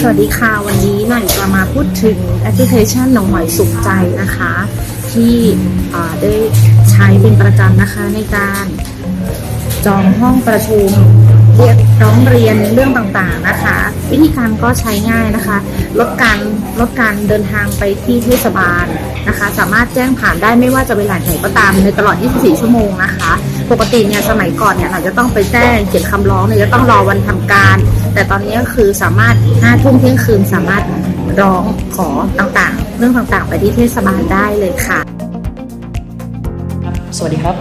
สวัสดีค่ะ วันนี้หน่อยจะมาพูดถึงแอปพลิเคชันหนองหอยสุขใจนะคะ ที่ได้ใช้เป็นประจำนะคะในการจองห้องประชุมเรียกร้องเรียนเรื่องต่างๆนะคะ วิธีการก็ใช้ง่ายนะคะ ลดการลดการเดินทางไปที่เทศบาลนะคะ สามารถแจ้งผ่านได้ไม่ว่าจะเวลาไหนก็ตามในตลอด 24 ชั่วโมงนะคะ ปกติเนี่ยสมัยก่อนเนี่ยเราจะต้องไปแจ้งเขียนคำร้องเนี่ยจะต้องรอวันทำการ แต่ตอนนี้ก็คือสามารถ5ทุ่มเที่ยงคืนสามารถร้องขอต่างๆ เรื่องต่างๆ ไปที่เทศบาลได้เลยค่ะ สวัสดีครับ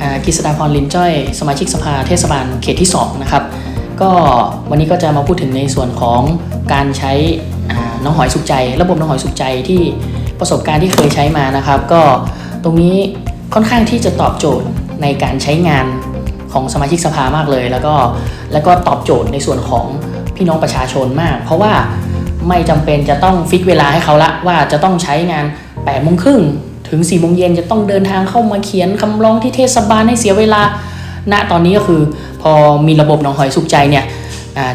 อ่ากฤษดาพรลินจ้อย สมาชิกสภาเทศบาลเขตที่ 2 นะครับ ก็วันนี้ก็จะมาพูดถึงในส่วนของการใช้อ่าน้องหอยสุขใจ ระบบน้องหอยสุขใจที่ประสบการณ์ที่เคยใช้มานะครับ ก็ตรงนี้ค่อนข้างที่จะตอบโจทย์ในการใช้งาน ของสมาชิกสภามากเลย แล้วก็แล้วก็ตอบโจทย์ในส่วนของพี่น้องประชาชนมาก เพราะว่าไม่จำเป็นจะต้องฟิกเวลาให้เขาละว่าจะต้องใช้งาน8โมงครึ่งถึง4ี่โมงเย็นจะต้องเดินทางเข้ามาเขียนคำร้องที่เทศบาลให้เสียเวลา ณ ตอนนี้ก็คือพอมีระบบหนองหอยสุขใจเนี่ย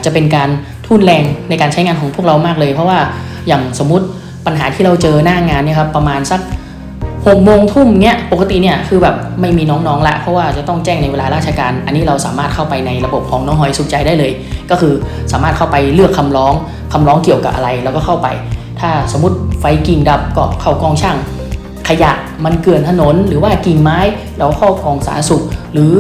จะเป็นการทุ่นแรงในการใช้งานของพวกเรามากเลย เพราะว่าอย่างสมมุติปัญหาที่เราเจอหน้างานเนี่ยครับประมาณสัก หกโมงทุ่มเนี้ยปกติเนี่ยคือแบบไม่มีน้องๆละเพราะว่าจะต้องแจ้งในเวลาราชการ อันนี้เราสามารถเข้าไปในระบบของน้องหอยสุขใจได้เลย ก็คือสามารถเข้าไปเลือกคำร้องคำร้องเกี่ยวกับอะไรแล้วก็เข้าไป ถ้าสมมติไฟกิ่งดับก็เข้ากองช่าง ขยะมันเกลื่อนถนน หรือว่ากิ่งไม้เราเข้ากองสาธารณสุข หรือ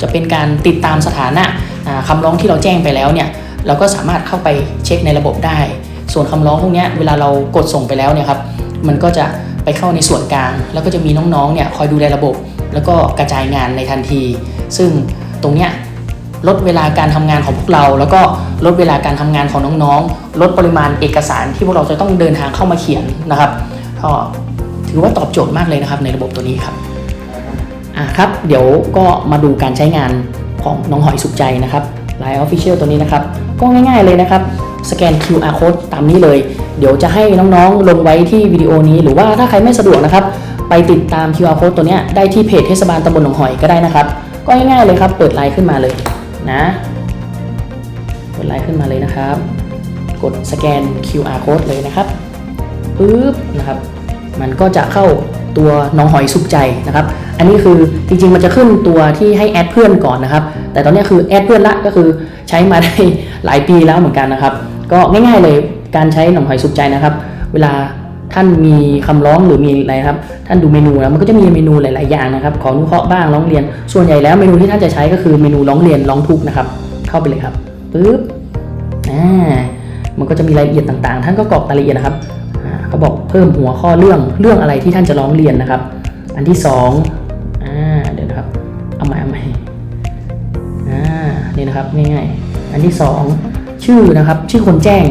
จะเป็นการติดตามสถานะอ่าคำร้องที่เราแจ้งไปแล้วเนี่ยเราก็สามารถเข้าไปเช็คในระบบได้ ส่วนคำร้องพวกนี้เวลาเรากดส่งไปแล้วเนี่ยครับมันก็จะ ไปเข้าในส่วนกลาง แล้วก็จะมีน้องๆเนี่ยคอยดูแลระบบ แล้วก็กระจายงานในทันที ซึ่งตรงเนี้ยลดเวลาการทำงานของพวกเรา แล้วก็ลดเวลาการทำงานของน้องๆ ลดปริมาณเอกสารที่พวกเราจะต้องเดินทางเข้ามาเขียนนะครับก็ถือว่าตอบโจทย์มากเลยนะครับในระบบตัวนี้ครับอะครับ เดี๋ยวก็มาดูการใช้งานของน้องหอยสุขใจนะครับ Line Official ตัวนี้นะครับ ก็ง่ายๆเลยนะครับ สแกน QR code ตามนี้เลย เดี๋ยวจะให้น้องๆ ลงไว้ที่วิดีโอนี้ หรือว่าถ้าใครไม่สะดวกนะครับ ไปติดตาม QR code ตัวนี้ได้ที่เพจเทศบาลตำบลหนองหอยก็ได้นะครับ ก็ง่ายๆเลยครับ เปิดไลน์ขึ้นมาเลยนะกดไลค์ขึ้นมาเลยนะครับ กดสแกน QR code เลยนะครับปึ๊บนะครับ มันก็จะเข้าตัวน้องหอยสุขใจนะครับ อันนี้คือจริงๆมันจะขึ้นตัวที่ให้แอดเพื่อนก่อนนะครับ แต่ตอนนี้คือแอดเพื่อนละก็คือ ใช้มาได้หลายปีแล้วเหมือนกันนะครับ ก็ง่ายๆเลยการใช้หนอหอยสุขใจนะครับ เวลาท่านมีคำร้องหรือมีอะไรครับ ท่านดูเมนูแล้วมันก็จะมีเมนูหลาย ๆ อย่างนะครับ ขออนุเคราะห์บ้างร้องเรียน ส่วนใหญ่แล้วเมนูที่ท่านจะใช้ก็คือเมนูร้องเรียนร้องทุกข์นะครับ เข้าไปเลยครับปึ๊บอ่ามันก็จะมีรายละเอียดต่าง ๆ ท่านก็กรอกรายละเอียดนะครับอ่าเขาบอกเพิ่มหัวข้อเรื่องเรื่องอะไรที่ท่านจะร้องเรียนนะครับ อันที่สองอ่าเดี๋ยวนะครับ เอาใหม่เอาใหม่ นี่นะครับง่ายๆอันที่สองชื่อนะครับชื่อคนแจ้ง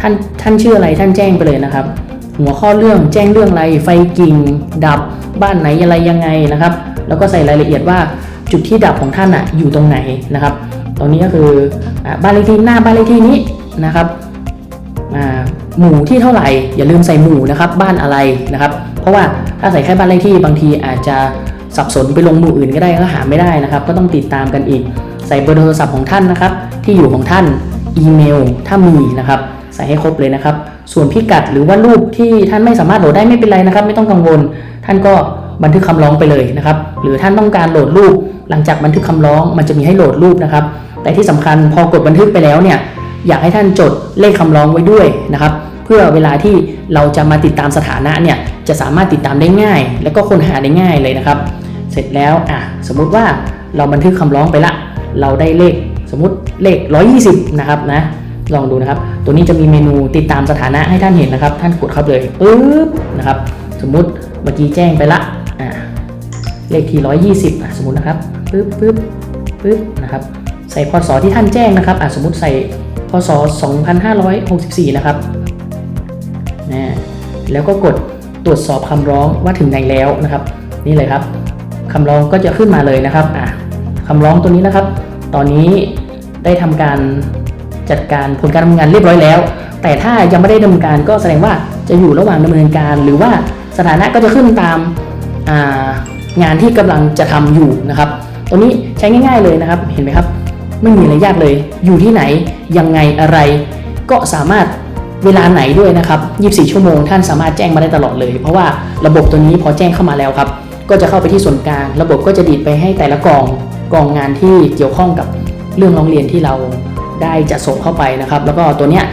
ท่านท่านชื่ออะไรท่านแจ้งไปเลยนะครับ หัวข้อเรื่องแจ้งเรื่องอะไรไฟกิ่ง ดับบ้านไหนอะไรยังไงนะครับ แล้วก็ใส่รายละเอียดว่าจุดที่ดับของท่านอะอยู่ตรงไหนนะครับตรงนี้ก็คืออบ้านเลขที่หน้าบ้านเลขที่นี้นะครับหมู่ที่เท่าไหร่อย่าลืมใส่หมู่นะครับบ้านอะไรนะครับ เพราะว่าถ้าใส่แค่บ้านเลขที่บางทีอาจจะสับสนไปลงหมู่อื่นก็ได้ก็หาไม่ได้นะครับ ก็ต้องติดตามกันอีก ใส่เบอร์โทรศัพท์ของท่านนะครับ ที่อยู่ของท่านอีเมล ถ้ามีนะครับ ใส่ให้ครบเลยนะครับ ส่วนพิกัดหรือว่ารูปที่ท่านไม่สามารถโหลดได้ไม่เป็นไรนะครับ ไม่ต้องกังวล ท่านก็บันทึกคำร้องไปเลยนะครับ หรือท่านต้องการโหลดรูป หลังจากบันทึกคำร้องมันจะมีให้โหลดรูปนะครับ แต่ที่สำคัญพอกดบันทึกไปแล้วเนี่ยอยากให้ท่านจดเลขคำร้องไว้ด้วยนะครับ เพื่อเวลาที่เราจะมาติดตามสถานะเนี่ยจะสามารถติดตามได้ง่าย แล้วก็ค้นหาได้ง่ายเลยนะครับ เสร็จแล้วอะสมมุติว่าเราบันทึกคำร้องไปละ เราได้เลขสมมติเลข 120 นะครับนะลองดูนะครับ ตัวนี้จะมีเมนูติดตามสถานะให้ท่านเห็นนะครับ ท่านกดเข้าไปเลยปึ๊บนะครับ สมมุติเมื่อกี้แจ้งไปละอ่าเลขที่ 120อะสมมตินะครับปึ๊บปึ๊บปึ๊บนะครับใส่พศที่ท่านแจ้งนะครับอะสมมติใส่พศ 2564 นะครับนะแล้วก็กดตรวจสอบคำร้องว่าถึงไหนแล้วนะครับ นี่เลยครับคำร้องก็จะขึ้นมาเลยนะครับอะำร้องตัวนี้นะครับ ตอนนี้ได้ทำการจัดการผลการดำเนินงานเรียบร้อยแล้ว แต่ถ้ายังไม่ได้ดำเนินการก็แสดงว่าจะอยู่ระหว่างดำเนินการ หรือว่าสถานะก็จะขึ้นตามางานที่กำลังจะทำอยู่นะครับ ตัวนี้ใช้ง่าย ๆเลยนะครับ เห็นไหมครับ ไม่มีอะไรยากเลย อยู่ที่ไหน ยังไงอะไรกก็สามารถเวลาไหนด้วยนะครับ 24 ชั่วโมงท่านสามารถแจ้งมาได้ตลอดเลย เพราะว่าระบบตัวนี้พอแจ้งเข้ามาแล้วครับ ก็จะเข้าไปที่ส่วนกลาง ระบบก็จะดีดไปให้แต่ละกอง กองงานที่เกี่ยวข้องกับเรื่องร้องเรียนที่เราได้จะส่งเข้าไปนะครับ แล้วก็ตัวเนี้ย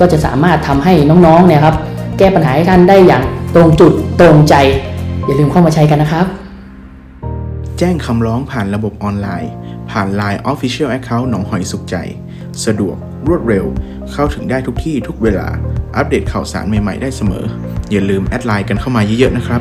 ก็จะสามารถทำให้น้องๆเนี่ยครับแก้ปัญหาให้ท่านได้อย่างตรงจุดตรงใจ อย่าลืมเข้ามาใช้กันนะครับ แจ้งคำร้องผ่านระบบออนไลน์ ผ่าน Line Official Account หนองหอยสุขใจ สะดวกรวดเร็ว เข้าถึงได้ทุกที่ทุกเวลา อัปเดตข่าวสารใหม่ ๆ ได้เสมอ อย่าลืมแอดไลน์กันเข้ามาเยอะ ๆ นะครับ